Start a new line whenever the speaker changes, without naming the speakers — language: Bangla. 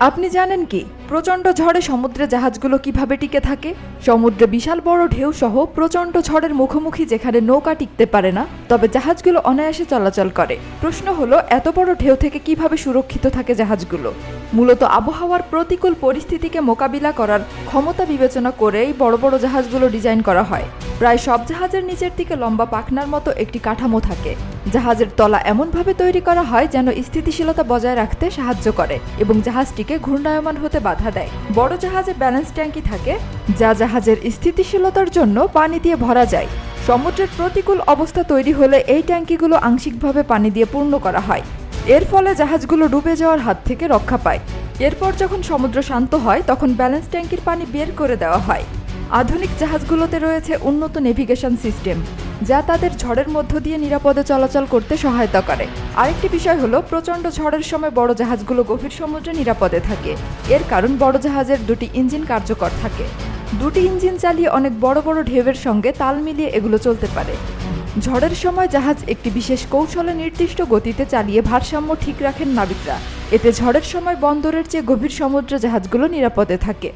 আপনি জানেন কি, প্রচণ্ড ঝড়ে সমুদ্রে জাহাজগুলো কীভাবে টিকে থাকে? সমুদ্রে বিশাল বড় ঢেউ সহ প্রচণ্ড ঝড়ের মুখোমুখি যেখানে নৌকা টিকতে পারে না, তবে জাহাজগুলো অনায়াসে চলাচল করে। প্রশ্ন হলো, এত বড় ঢেউ থেকে কীভাবে সুরক্ষিত থাকে জাহাজগুলো? মূলত আবহাওয়ার প্রতিকূল পরিস্থিতিকে মোকাবিলা করার ক্ষমতা বিবেচনা করেই বড় বড় জাহাজগুলো ডিজাইন করা হয়। প্রায় সব জাহাজের নিচের দিকে লম্বা পাখনার মতো একটি কাঠামো থাকে। জাহাজের তলা এমনভাবে তৈরি করা হয় যেন স্থিতিশীলতা বজায় রাখতে সাহায্য করে এবং জাহাজটিকে ঘূর্ণায়মান হতে বাধা দেয়। বড় জাহাজে ব্যালেন্স ট্যাঙ্কি থাকে, যা জাহাজের স্থিতিশীলতার জন্য পানি দিয়ে ভরা যায়। সমুদ্রের প্রতিকূল অবস্থা তৈরি হলে এই ট্যাঙ্কিগুলো আংশিকভাবে পানি দিয়ে পূর্ণ করা হয়। এর ফলে জাহাজগুলো ডুবে যাওয়ার হাত থেকে রক্ষা পায়। এরপর যখন সমুদ্র শান্ত হয়, তখন ব্যালেন্স ট্যাঙ্কির পানি বের করে দেওয়া হয়। আধুনিক জাহাজগুলোতে রয়েছে উন্নত নেভিগেশন সিস্টেম যা তাদের ঝড়ের মধ্য দিয়ে নিরাপদে চলাচল করতে সহায়তা করে। আরেকটি বিষয় হলো, প্রচণ্ড ঝড়ের সময় বড় জাহাজগুলো গভীর সমুদ্রে নিরাপদে থাকে। এর কারণ, বড় জাহাজের দুটি ইঞ্জিন কার্যকর থাকে। দুটি ইঞ্জিন চালিয়ে অনেক বড় বড় ঢেউয়ের সঙ্গে তাল মিলিয়ে এগুলো চলতে পারে। ঝড়ের সময় জাহাজ একটি বিশেষ কৌশলে নির্দিষ্ট গতিতে চালিয়ে ভারসাম্য ঠিক রাখেন নাবিকরা। এতে ঝড়ের সময় বন্দরের চেয়ে গভীর সমুদ্রে জাহাজগুলো নিরাপদে থাকে।